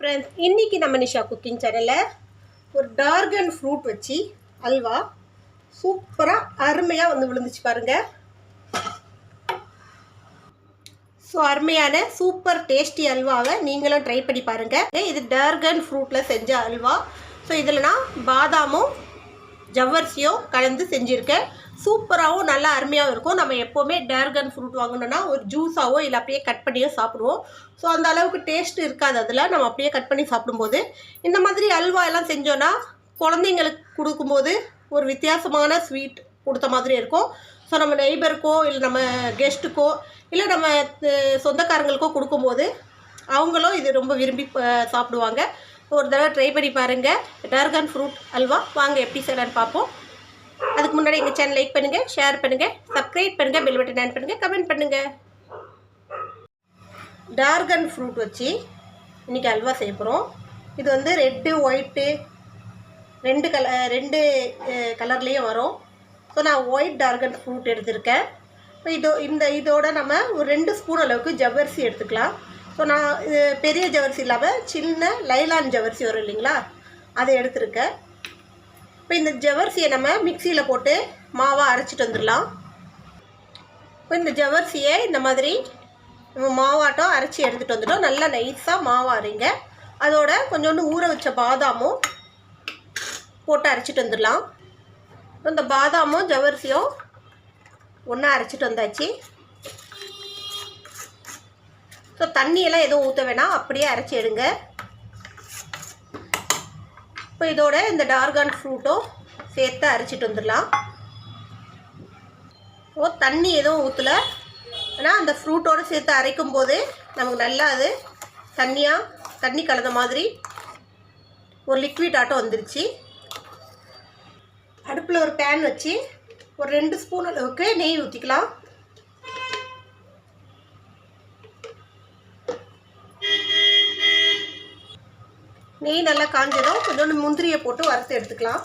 Friends இன்னைக்கு நம்ம Nisha cooking சேனலில் ஒரு டார்கன் ஃப்ரூட் வச்சு அல்வா சூப்பராக அருமையாக வந்து விழுந்துச்சு பாருங்கள் ஸோ அருமையான சூப்பர் டேஸ்டி அல்வாவை நீங்களும் ட்ரை பண்ணி பாருங்கள் இது டார்கன் ஃப்ரூட்டில் செஞ்ச அல்வா. ஸோ இதில் நான் பாதாமும் ஜவ்வரிசியும் கலந்து செஞ்சுருக்கேன். சூப்பராகவும் நல்லா அருமையாகவும் இருக்கும். நம்ம எப்போவுமே டேர்கன் ஃப்ரூட் வாங்கினோன்னா ஒரு ஜூஸாவோ இல்லை அப்படியே கட் பண்ணியோ சாப்பிடுவோம். ஸோ அந்த அளவுக்கு டேஸ்ட் இருக்காது அதில். நம்ம அப்படியே கட் பண்ணி சாப்பிடும்போது. இந்த மாதிரி அல்வா எல்லாம் செஞ்சோன்னா குழந்தைங்களுக்கு கொடுக்கும்போது ஒரு வித்தியாசமான ஸ்வீட் கொடுத்த மாதிரி இருக்கும். ஸோ நம்ம நெய்பருக்கோ இல்லை நம்ம கெஸ்ட்டுக்கோ இல்லை நம்ம சொந்தக்காரங்களுக்கோ கொடுக்கும்போது அவங்களும் இது ரொம்ப விரும்பி சாப்பிடுவாங்க. ஒரு தடவை ட்ரை பண்ணி பாருங்கள் டர்கன் ஃப்ரூட் அல்வா. வாங்க எப்படி செய்யலான்னு பார்ப்போம். அதுக்கு முன்னாடி எங்கள் சேனல் லைக் பண்ணுங்கள் ஷேர் பண்ணுங்கள் சப்ஸ்கிரைப் பண்ணுங்கள் பெல் பட்டன் ஆன் பண்ணுங்கள் கமெண்ட் பண்ணுங்கள் டார்கன் ஃப்ரூட் வச்சு இன்றைக்கி அல்வா செய்ய போகிறோம் இது வந்து ரெட்டு ஒயிட்டு ரெண்டு கலர் ரெண்டு கலர்லேயும் வரும். ஸோ நான் ஒயிட் டார்கன் ஃப்ரூட் எடுத்திருக்கேன். இதோ இந்த இதோட நம்ம ஒரு ரெண்டு ஸ்பூன் அளவுக்கு ஜவ்வரிசி எடுத்துக்கலாம். ஸோ நான் இது பெரிய ஜவரிசி இல்லாமல் சின்ன லைலான் ஜவரிசி வரும் இல்லைங்களா? அதை எடுத்திருக்கேன். இப்போ இந்த ஜவர்சியை நம்ம மிக்சியில் போட்டு மாவாக அரைச்சிட்டு வந்துடலாம். இப்போ இந்த ஜவர்சியை இந்த மாதிரி நம்ம மாவாட்டம் அரைச்சி எடுத்துகிட்டு வந்துட்டோம். நல்லா நைஸாக மாவு அரைங்க. அதோட கொஞ்சோண்டு ஊற வச்ச பாதாமும் போட்டு அரைச்சிட்டு வந்துடலாம். இந்த பாதாமும் ஜவரிசியும் ஒன்றா அரைச்சிட்டு வந்தாச்சு. ஸோ தண்ணியெல்லாம் எதுவும் ஊற்ற வேணாம். அப்படியே அரைச்சி எடுங்க. இப்போ இதோட இந்த டார்கான் ஃப்ரூட்டும் சேர்த்து அரைச்சிட்டு வந்துடலாம். ஓ தண்ணி எதுவும் ஊற்றல ஆனால் அந்த ஃப்ரூட்டோடு சேர்த்து அரைக்கும் போது நமக்கு நல்லா அது தண்ணியாக தண்ணி கலந்த மாதிரி ஒரு லிக்விட் ஆட்டம் வந்துருச்சு. அடுப்பில் ஒரு பேன் வச்சு ஒரு ரெண்டு ஸ்பூன் அளவுக்கு நெய் ஊற்றிக்கலாம் நெய் நல்லா காஞ்சதும் கொஞ்சோண்டு முந்திரியை போட்டு வறுத்து எடுத்துக்கலாம்.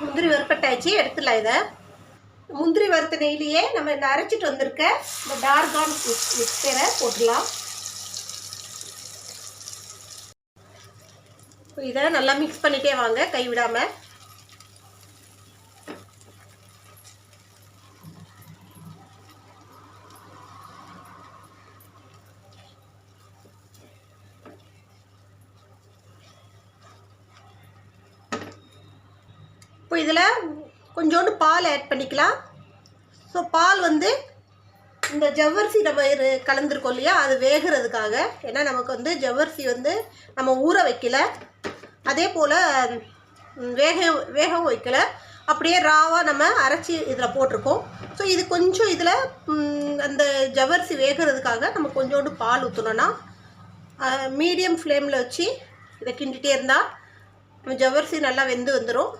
முந்திரி வெறுப்பட்டாச்சு எடுத்துடலாம் இதை. முந்திரி வறுத்தனையிலேயே நம்ம இந்த அரைச்சிட்டு வந்திருக்க? இந்த டார்கான் மிக்சரை போட்டுடலாம். இதை நல்லா மிக்ஸ் பண்ணிட்டே வாங்க கைவிடாமல் இப்போ இதில் கொஞ்சோண்டு பால் ஆட் பண்ணிக்கலாம். ஸோ பால் வந்து இந்த ஜவ்வரிசி நம்ம கலந்துருக்கோம் இல்லையா? அது வேகிறதுக்காக. ஏன்னா நமக்கு வந்து ஜவ்வரிசி வந்து நம்ம ஊற வைக்கல. அதே போல் வேக வேகவும் வைக்கல. அப்படியே ராவாக நம்ம அரைச்சி இதில் போட்டிருக்கோம். ஸோ இது கொஞ்சம் இதில் அந்த ஜவ்வரிசி வேகிறதுக்காக நம்ம கொஞ்சோண்டு பால் ஊற்றணும்னா மீடியம் ஃப்ளேமில் வச்சு இதை கிண்டிகிட்டே இருந்தால் நம்ம ஜவ்வரிசி நல்லா வெந்து வந்துடும்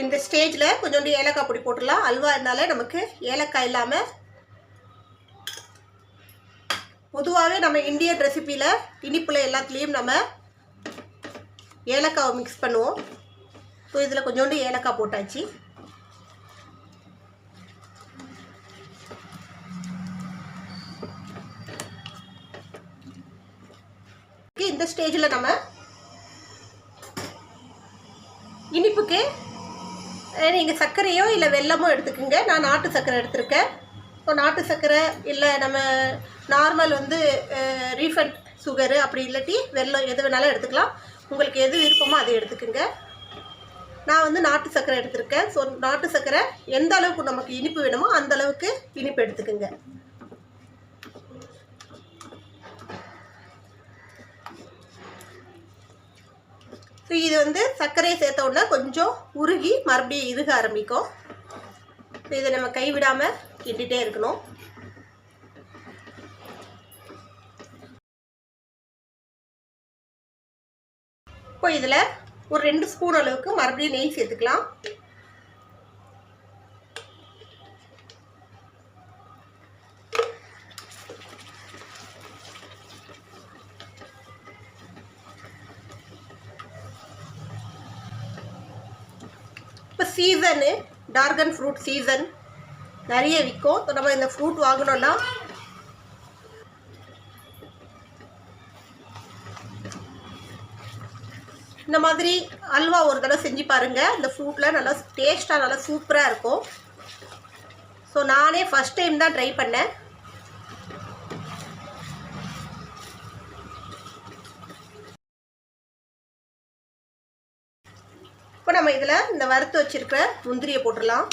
இந்த ஸ்டேஜில் கொஞ்சோண்டு ஏலக்காய் பொடி போட்டுடலாம். அல்வா இருந்தாலே நமக்கு ஏலக்காய் இல்லாமல் பொதுவாகவே நம்ம இந்தியன் ரெசிப்பியில் இனிப்பில் எல்லாத்துலேயும் நம்ம ஏலக்காவை மிக்ஸ் பண்ணுவோம். ஸோ இதில் கொஞ்சோண்டு ஏலக்காய் போட்டாச்சு. இந்த ஸ்டேஜில் நம்ம இனிப்புக்கு நீங்கள் சர்க்கரையோ இல்லை வெல்லமோ எடுத்துக்கோங்க. நான் நாட்டு சர்க்கரை எடுத்திருக்கேன். ஸோ நாட்டு சர்க்கரை இல்லை நம்ம நார்மல் வந்து ரீஃபண்ட் சுகரு அப்படி இல்லாட்டி வெல்லம் எது வேணாலும் எடுத்துக்கலாம். உங்களுக்கு எது விருப்பமோ அதை எடுத்துக்கோங்க. நான் வந்து நாட்டு சர்க்கரை எடுத்திருக்கேன். ஸோ நாட்டு சர்க்கரை எந்த அளவுக்கு நமக்கு இனிப்பு வேணுமோ அந்த அளவுக்கு இனிப்பு எடுத்துக்கோங்க. ஸோ இது வந்து சர்க்கரையை சேர்த்த உடனே கொஞ்சம் உருகி மறுபடியும் இறுக ஆரம்பிக்கும். ஸோ இதை நம்ம கைவிடாமல் கிண்டிகிட்டே இருக்கணும். இப்போ இதில் ஒரு ரெண்டு ஸ்பூன் அளவுக்கு மறுபடியும் நெய் சேர்த்துக்கலாம். சீசனு டார்கன் ஃப்ரூட் சீசன் நிறைய விற்கும் ஸோ நம்ம இந்த ஃப்ரூட் வாங்கினோன்னா இந்த மாதிரி அல்வா ஒரு தடவை செஞ்சு பாருங்கள் இந்த ஃப்ரூட்டில் நல்லா டேஸ்ட்டாக நல்லா சூப்பராக இருக்கும். ஸோ நானே ஃபஸ்ட் டைம் தான் ட்ரை பண்ணேன். நம்ம இதில் இந்த வறுத்து வச்சுருக்கிற முந்திரியை போட்டுடலாம்.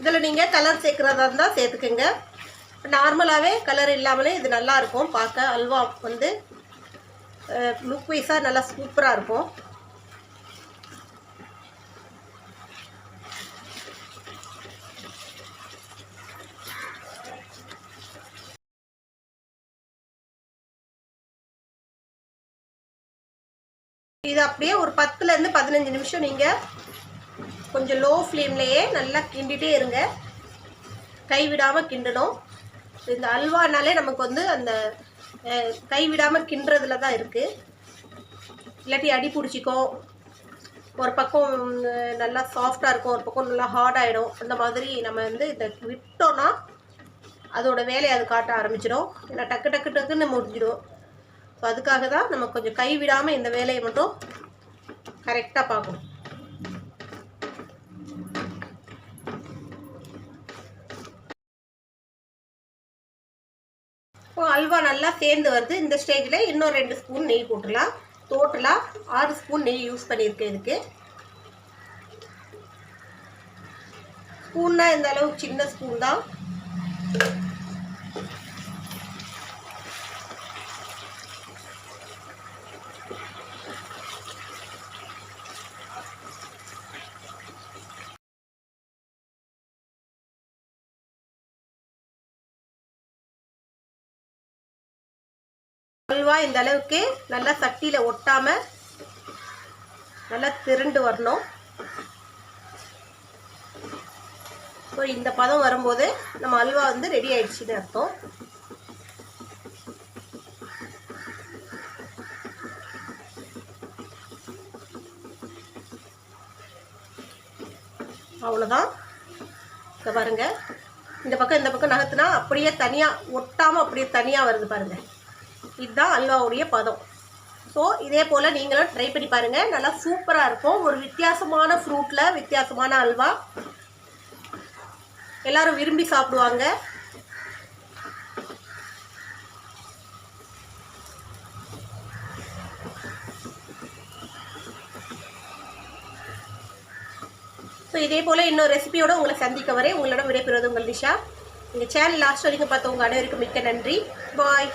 இதில் நீங்கள் கலர் சேர்க்குறதா இருந்தால் சேர்த்துக்குங்க. நார்மலாகவே கலர் இல்லாமலே இது நல்லா இருக்கும். பார்க்க அல்வா வந்து லுக் வைஸாக நல்லா சூப்பராக இருக்கும். இது அப்படியே ஒரு பத்துலேருந்து பதினஞ்சு நிமிஷம் நீங்கள் கொஞ்சம் லோ ஃப்ளேம்லேயே நல்லா கிண்டிகிட்டே இருங்க. கைவிடாமல் கிண்டணும். இந்த அல்வானாலே நமக்கு வந்து அந்த கைவிடாமல் கிண்டுறதுல தான் இருக்குது இல்லாட்டி அடி பிடிச்சிக்கும் ஒரு பக்கம் நல்லா சாஃப்டாக இருக்கும். ஒரு பக்கம் நல்லா ஹார்ட் ஆகிடும் அந்த மாதிரி நம்ம வந்து இதை விட்டோன்னா அதோட வேலையை அது காட்ட ஆரம்பிச்சிடும். ஏன்னா டக்கு டக்கு டக்குன்னு முடிஞ்சிடும். ஸோ அதுக்காக தான் நம்ம கொஞ்சம் கைவிடாமல் இந்த வேலையை மட்டும் கரெக்டாக பார்க்கணும். இப்போ அல்வா நல்லா சேர்ந்து வருது. இந்த ஸ்டேஜில் இன்னும் ரெண்டு ஸ்பூன் நெய் போட்டுடலாம். டோட்டலாக ஆறு ஸ்பூன் நெய் யூஸ் பண்ணியிருக்கேன் இதுக்கு. ஸ்பூன்னா இந்த அளவுக்கு சின்ன ஸ்பூன் தான். அல்வா இந்த அளவுக்கு நல்லா சட்டியில் ஒட்டாம நல்லா திரண்டு வரணும். ஸோ இந்த பதம் வரும்போது நம்ம அல்வா வந்து ரெடி ஆயிடுச்சுன்னு அர்த்தம். அவ்வளோதான் இங்கே பாருங்க. இந்த பக்கம் இந்த பக்கம் நகர்த்துனா அப்படியே தனியாக ஒட்டாமல் அப்படியே தனியாக வருது பாருங்கள் இதுதான் அல்வாவுடைய பதம். ஸோ இதே போல் நீங்களும் ட்ரை பண்ணி பாருங்கள் நல்லா சூப்பராக இருக்கும். ஒரு வித்தியாசமான ஃப்ரூட்டில் வித்தியாசமான அல்வா. எல்லாரும் விரும்பி சாப்பிடுவாங்க. ஸோ இதே போல் இன்னொரு ரெசிபியோட உங்களை சந்திக்க வரேன். உங்களிடம் விடைபெறுவது உங்கள் நிஷா. இந்த சேனல் லாஸ்ட் வரைக்கும் பார்த்த உங்கள் அனைவருக்கும் மிக்க நன்றி. பாய்